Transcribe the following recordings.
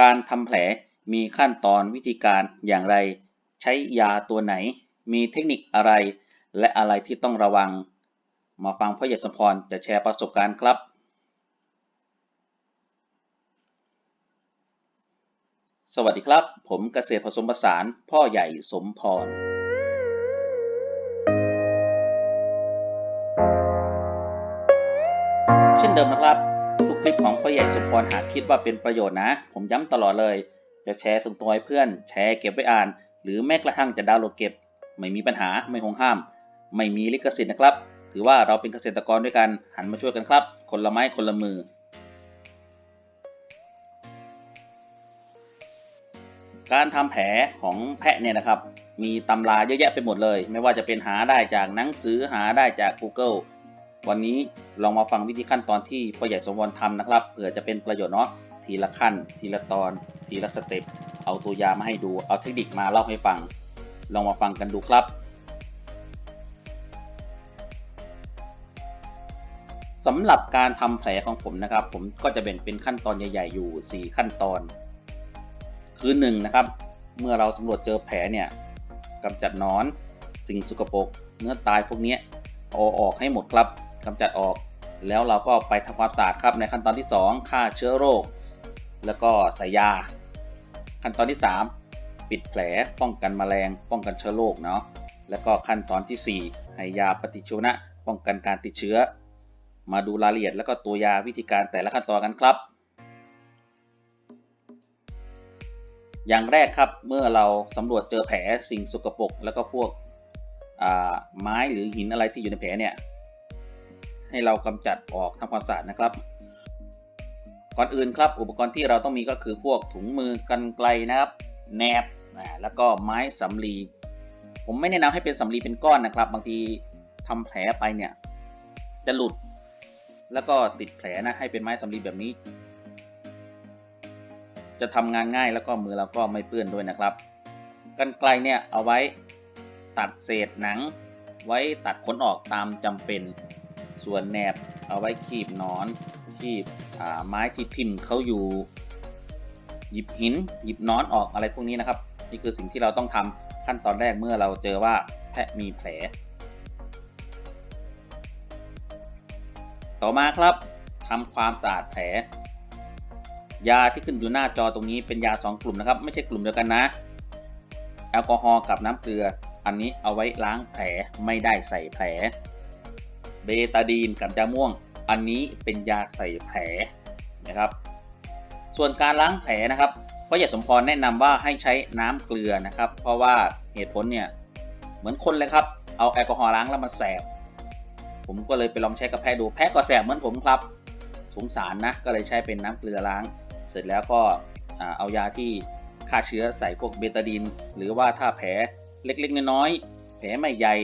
การทำแผลมีขั้นตอนวิธีการอย่างไร ใช้ยาตัวไหน มีเทคนิคอะไร และอะไรที่ต้องระวัง มาฟังพ่อใหญ่สมพรจะแชร์ประสบการณ์ครับ สวัสดีครับ ผมเกษตรผสมผสานพ่อใหญ่สมพรเช่นเดิมนะครับ ปของพ่อใหญ่สมพรหากคิดว่าเป็นประโยชน์นะ ผมย้ำตลอดเลย จะแชร์ส่งตัวให้เพื่อน แชร์เก็บไว้อ่าน หรือแม้กระทั่งจะดาวน์โหลดเก็บ ไม่มีปัญหาไม่หงห้าม ไม่มีลิขสิทธิ์นะครับ ถือว่าเราเป็นเกษตรกรด้วยกันหันมาช่วยกันครับ คนละไม้คนละมือการทำแผลของแพะเนี่ยนะครับ มีตำราเยอะแยะไปหมดเลย ไม่ว่าจะเป็นหาได้จากหนังสือหาได้จาก Google วันนี้ลองมาฟังวิธีขั้นตอนที่พ่อใหญ่สมวรทำนะครับเผื่อจะเป็นประโยชน์เนาะทีละขั้น ทีละตอน ทีละสเต็ปเอาตัวยามาให้ดูเอาเทคนิคมาเล่าให้ฟัง ลองมาฟังกันดูครับ สำหรับการทำแผลของผมนะครับ ผมก็จะแบ่งเป็นขั้นตอนใหญ่ๆอยู่ 4 ขั้นตอน คือ1นนะครับ เมื่อเราสำรวจเจอแผลเนี่ยกำจัดนอน สิ่งสกปรกเนื้อตายพวกนี้เอาออกให้หมดครับ กำจัดออก แล้วเราก็ไปทำความสะอาดครับในขั้นตอนที่ 2 ฆ่าเชื้อโรค แล้วก็ใส่ยา ขั้นตอนที่ 3 ปิดแผลป้องกันแมลง ป้องกันเชื้อโรคเนาะแล้วก็ขั้นตอนที่ 4 ให้ยาปฏิชีวนะ ป้องกันการติดเชื้อ มาดูรายละเอียดแล้วก็ตัวยาวิธีการแต่ละขั้นตอนกันครับ อย่างแรกครับเมื่อเราสำรวจเจอแผลสิ่งสกปรกแล้วก็พวกไม้หรือหินอะไรที่อยู่ในแผลเนี่ย ให้เรากำจัดออกทำความสะอาดนะครับ ก่อนอื่นครับอุปกรณ์ที่เราต้องมีก็คือพวกถุงมือกันไกลนะครับแนบแล้วก็ไม้สำลีผมไม่แนะนำให้เป็นสำลีเป็นก้อนนะครับ บางทีทำแผลไปเนี่ยจะหลุด แล้วก็ติดแผลนะให้เป็นไม้สำลีแบบนี้ จะทำงานง่ายแล้วก็มือเราก็ไม่เปื้อนด้วยนะครับกันไกลเนี่ยเอาไว้ตัดเศษหนัง ไว้ตัดขนออกตามจำเป็น ส่วนแหนบเอาไว้คีบนอนคีบไม้ที่ทิ่มเขาอยู่หยิบหินหยิบนอนออกอะไรพวกนี้นะครับ นี่คือสิ่งที่เราต้องทำขั้นตอนแรกเมื่อเราเจอว่าแพะมีแผล ต่อมาครับทำความสะอาดแผล ยาที่ขึ้นอยู่หน้าจอตรงนี้เป็นยา 2 กลุ่มนะครับ ไม่ใช่กลุ่มเดียวกันนะ แอลกอฮอล์กับน้ำเกลือ อันนี้เอาไว้ล้างแผลไม่ได้ใส่แผล เบตาดีนกับยาม่วง อันนี้เป็นยาใส่แผลนะครับ ส่วนการล้างแผลนะครับพ่อใหญ่สมพรแนะนำว่าให้ใช้น้ำเกลือนะครับ เพราะว่าเหตุผลเนี่ยเหมือนคนเลยครับ เอาแอลกอฮอล์ล้างแล้วมันแสบ ผมก็เลยไปลองใช้กับแพะดูแพะก็แสบเหมือนผมครับ สงสารนะก็เลยใช้เป็นน้ำเกลือล้าง เสร็จแล้วก็เอายาที่ฆ่าเชื้อใส่พวกเบตาดีนหรือว่าถ้าแผลเล็กๆน้อยๆแผลไม่ใหญ่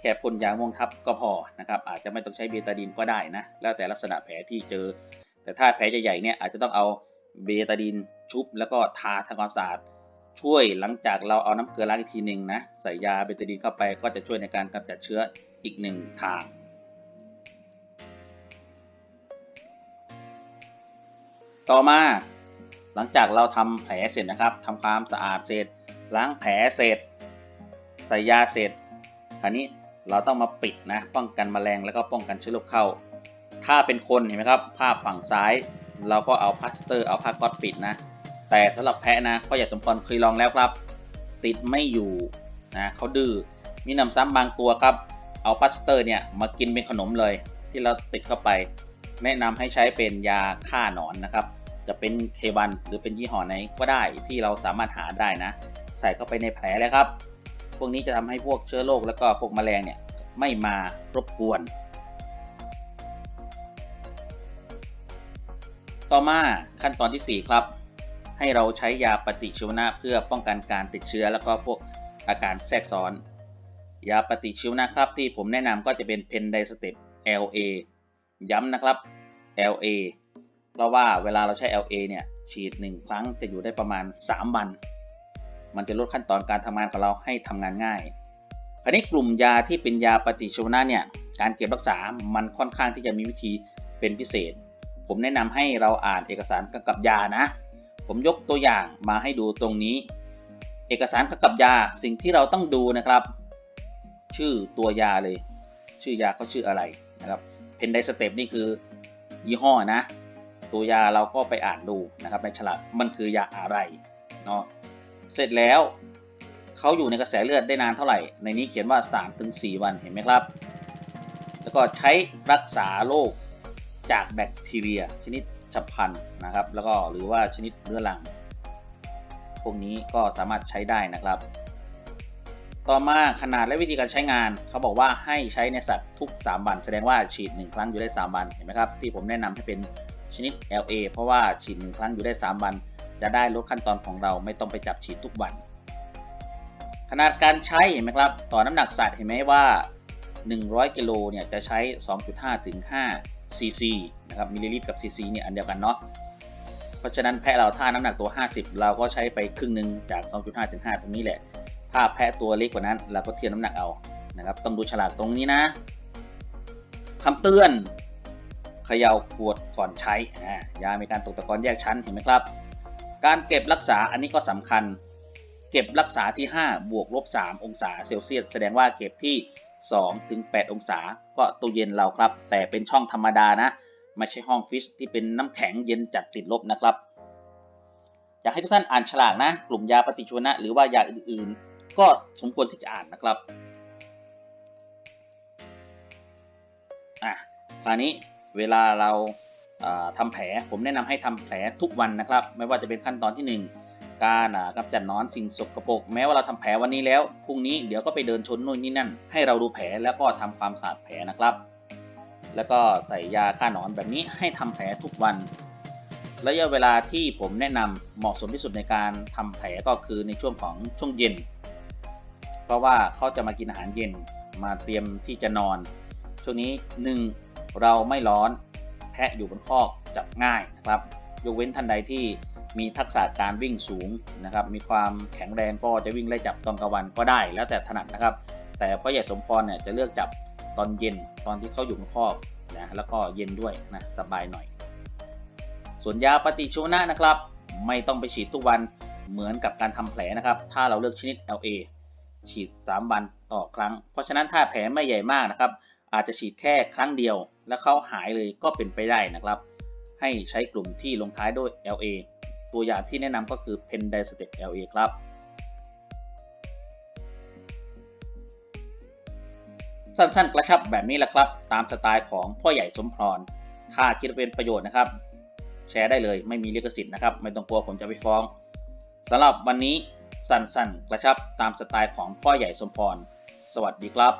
แค่พ่นยาม่วงทับก็พอนะครับอาจจะไม่ต้องใช้เบตาดีนก็ได้นะแล้วแต่ลักษณะแผลที่เจอ แต่ถ้าแผลใหญ่ๆเนี่ยอาจจะต้องเอาเบตาดีนชุบแล้วก็ทาทำความสะอาดช่วยหลังจากเราเอาน้ำเกลือล้างอีกทีหนึ่งนะใส่ยาเบตาดีนเข้าไปก็จะช่วยในการกำจัดเชื้ออีกหนึ่งทางต่อมาหลังจากเราทำแผลเสร็จนะครับทำความสะอาดเสร็จล้างแผลเสร็จใส่ยาเสร็จคราวนี้ เราต้องมาปิดนะ ป้องกันแมลงแล้วก็ป้องกันเชื้อโรคเข้า ถ้าเป็นคนเห็นไหมครับภาพฝั่งซ้าย เราก็เอาพลาสเตอร์เอาผ้าก๊อตปิดนะ แต่สำหรับแพะนะพ่อใหญ่สมพรเคยลองแล้วครับ ติดไม่อยู่นะเขาดื้อมีน้ำซ้ำบางตัวครับ เอาพลาสเตอร์เนี่ยมากินเป็นขนมเลย ที่เราติดเข้าไป แนะนำให้ใช้เป็นยาฆ่าหนอนนะครับ จะเป็นเควันหรือเป็นยี่ห้อไหนก็ได้ที่เราสามารถหาได้นะ ใส่เข้าไปในแผลเลยครับ พวกนี้จะทำให้พวกเชื้อโรคแล้วก็พวกแมลงเนี่ยไม่มารบกวน ต่อมาขั้นตอนที่ 4 ครับ ให้เราใช้ยาปฏิชีวนะเพื่อป้องกันการติดเชื้อ แล้วก็พวกอาการแทรกซ้อน ยาปฏิชีวนะครับที่ผมแนะนำก็จะเป็นเพนไดสเตป LA ย้ำนะครับ LA เพราะว่าเวลาเราใช้ LA เนี่ยฉีด 1 ครั้งจะอยู่ได้ประมาณ 3 วัน มันจะลดขั้นตอนการทำงานของเราให้ทำงานง่าย คราวนี้กลุ่มยาที่เป็นยาปฏิชีวนะเนี่ย การเก็บรักษา มันค่อนข้างที่จะมีวิธีเป็นพิเศษ ผมแนะนำให้เราอ่านเอกสารกำกับยานะ ผมยกตัวอย่างมาให้ดูตรงนี้ เอกสารกำกับยาสิ่งที่เราต้องดูนะครับ ชื่อตัวยาเลย ชื่อยาเขาชื่ออะไรนะครับเพนไดสเต็ปนี่คือยี่ห้อนะ ตัวยาเราก็ไปอ่านดูนะครับในฉลากมันคือยาอะไรเนาะ เสร็จแล้วเขาอยู่ในกระแสเลือดได้นานเท่าไหร่ ในนี้เขียนว่า 3-4 วันเห็นไหมครับ แล้วก็ใช้รักษาโรคจากแบคทีเรีย ชนิดฉับพลันนะครับ แล้วก็หรือว่าชนิดเรื้อรัง พวกนี้ก็สามารถใช้ได้นะครับ ต่อมาขนาดและวิธีการใช้งาน เขาบอกว่าให้ใช้ในสัตว์ทุก 3 วัน แสดงว่าฉีด 1 ครั้งอยู่ได้ 3 วัน เห็นไหมครับ ที่ผมแนะนำให้เป็นชนิด LA เพราะว่าฉีด 1 ครั้งอยู่ได้ 3 วัน จะได้ลดขั้นตอนของเราไม่ต้องไปจับฉีดทุกวัน ขนาดการใช้เห็นไหมครับ ต่อน้ำหนักสัตว์เห็นไหมว่า 100 กิโลเนี่ยจะใช้ 2.5 ถึง 5 ซีซีนะครับมิลลิลิตรกับซีซีเนี่ยอันเดียวกันเนาะเพราะฉะนั้นแพะเราถ้าน้ำหนักตัว 50 เราก็ใช้ไปครึ่งหนึ่งจาก 2.5 ถึง 5 ตรงนี้แหละ ถ้าแพะตัวเล็กกว่านั้น เราก็เทียบน้ำหนักเอานะครับต้องดูฉลากตรงนี้นะคำเตือนเขย่าขวดก่อนใช้ยามีการตกตะกอนแยกชั้นเห็นไหมครับ การเก็บรักษาอันนี้ก็สำคัญ เก็บรักษาที่ 5 บวกลบ 3 องศาเซลเซียส แสดงว่าเก็บที่ 2 ถึง 8 องศา ก็ตู้เย็นเราครับ แต่เป็นช่องธรรมดานะ ไม่ใช่ห้องฟิชที่เป็นน้ำแข็งเย็นจัดติดลบนะครับ อยากให้ทุกท่านอ่านฉลากนะ กลุ่มยาปฏิชีวนะ หรือว่ายาอื่นๆ ก็สมควรที่จะอ่านนะครับอะคราวนี้เวลาเรา ทำแผลผมแนะนำให้ทำแผลทุกวันนะครับ ไม่ว่าจะเป็นขั้นตอนที่ 1 การกำจัดนอนสิ่งสกปรกแม้ว่าเราทำแผลวันนี้แล้วพรุ่งนี้เดี๋ยวก็ไปเดินชนนู่นนี่นั่น ให้เราดูแผลแล้วก็ทำความสะอาดแผลนะครับ แล้วก็ใส่ยาฆ่าหนอนแบบนี้ให้ทำแผลทุกวันระยะเวลาที่ผมแนะนำเหมาะสมที่สุดในการทำแผลก็คือในช่วงของช่วงเย็น เพราะว่าเขาจะมากินอาหารเย็นมาเตรียมที่จะนอน ช่วงนี้ 1. เราไม่ร้อน พะอยู่บนคอกจับง่ายนะครับยกเว้นท่านใดที่มีทักษะการวิ่งสูงนะครับ มีความแข็งแรงก็จะวิ่งไล่จับตอนกลางวันก็ได้ แล้วแต่ถนัดนะครับ แต่พ่อใหญ่สมพรเนี่ยจะเลือกจับตอนเย็นตอนที่เขาอยู่บนคอกนะแล้วก็เย็นด้วยนะสบายหน่อย ส่วนยาปฏิชีวนะนะครับ ไม่ต้องไปฉีดทุกวันเหมือนกับการทำแผลนะครับ ถ้าเราเลือกชนิด LA ฉีด 3 วันต่อครั้ง เพราะฉะนั้นถ้าแผลไม่ใหญ่มากนะครับ อาจจะฉีดแค่ครั้งเดียว แล้วเขาหายเลยก็เป็นไปได้นะครับ ให้ใช้กลุ่มที่ลงท้ายด้วย LA ตัวอย่างที่แนะนำก็คือ p e n d i s t e p LA ครับสั้นๆกระชับแบบนี้แหละครับ ตามสไตล์ของพ่อใหญ่สมพรถ้าคิดเป็นประโยชน์นะครับ แชร์ได้เลยไม่มีลิขสิทธิ์นะครับ ไม่ต้องกลัวผมจะไปฟ้องสำหรับวันนี้สั้นๆกระชับตามสไตล์ของพ่อใหญ่สมพร สวัสดีครับ